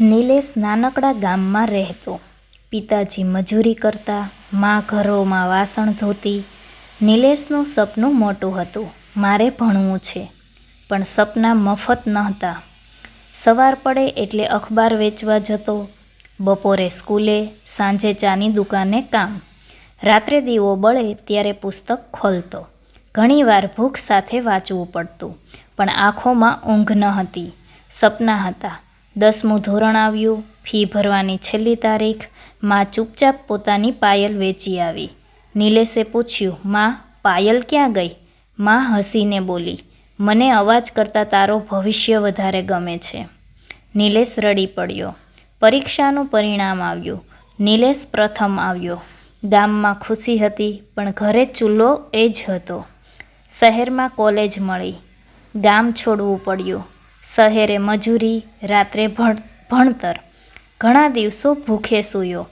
નિલેશ નાનકડા ગામમાં રહેતો. પિતાજી મજૂરી કરતા, મા ઘરોમાં વાસણ ધોતી. નિલેશનું સપનું મોટું હતું. મારે ભણવું છે, પણ સપના મફત નહોતા. સવાર પડે એટલે અખબાર વેચવા જતો. બપોરે સ્કૂલે, સાંજે ચાની દુકાને કામ. રાત્રે દીવો બળે ત્યારે પુસ્તક ખોલતો. ઘણીવાર ભૂખ સાથે વાંચવું પડતું, પણ આંખોમાં ઊંઘ ન હતી. સપના હતા દસમું ધોરણ આવ્યું, ફી ભરવાની છેલ્લી તારીખ, માં ચૂપચાપ પોતાની પાયલ વેચી આવી. નિલેશે પૂછ્યું, માં, પાયલ ક્યાં ગઈ? માં હસીને બોલી, મને અવાજ કરતાં તારો ભવિષ્ય વધારે ગમે છે. નિલેશ રડી પડ્યો. પરીક્ષાનું પરિણામ આવ્યું. નિલેશ પ્રથમ આવ્યો. ગામમાં ખુશી હતી, પણ ઘરે ચૂલ્લો એ જ હતો. શહેરમાં કોલેજ મળી. ગામ છોડવું પડ્યું. શહેરે મજૂરી, રાત્રે ભણ, ભણતર. ઘણા દિવસો ભૂખે સૂયો.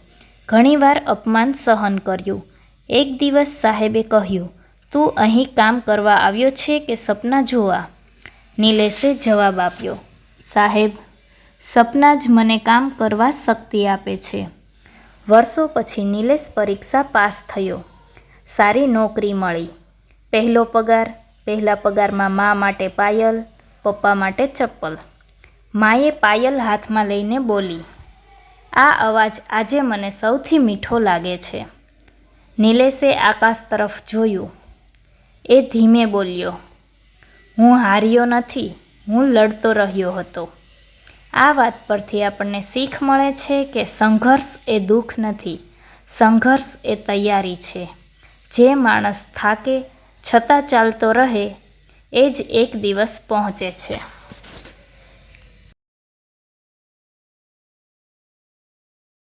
ઘણીવાર અપમાન સહન કર્યું. એક દિવસ સાહેબે કહ્યું, તું અહીં કામ કરવા આવ્યો છે કે સપના જોવા? નિલેશે જવાબ આપ્યો, સાહેબ, સપના જ મને કામ કરવા શક્તિ આપે છે. વર્ષો પછી નિલેશ પરીક્ષા પાસ થયો. સારી નોકરી મળી. પહેલો પગાર, પહેલા પગારમાં મા માટે પાયલ પપ્પા માટે ચપ્પલ. માએ પાયલ હાથમાં લઈને બોલી, આ અવાજ આજે મને સૌથી મીઠો લાગે છે. નિલેશે આકાશ તરફ જોયું. એ ધીમે બોલ્યો, હું હાર્યો નથી, હું લડતો રહ્યો હતો. આ વાત પરથી આપણને શીખ મળે છે કે સંઘર્ષ એ દુઃખ નથી. સંઘર્ષ એ તૈયારી છે. જે માણસ થાકે, છતાં ચાલતો રહે એ જ એક દિવસ પહોંચે છે.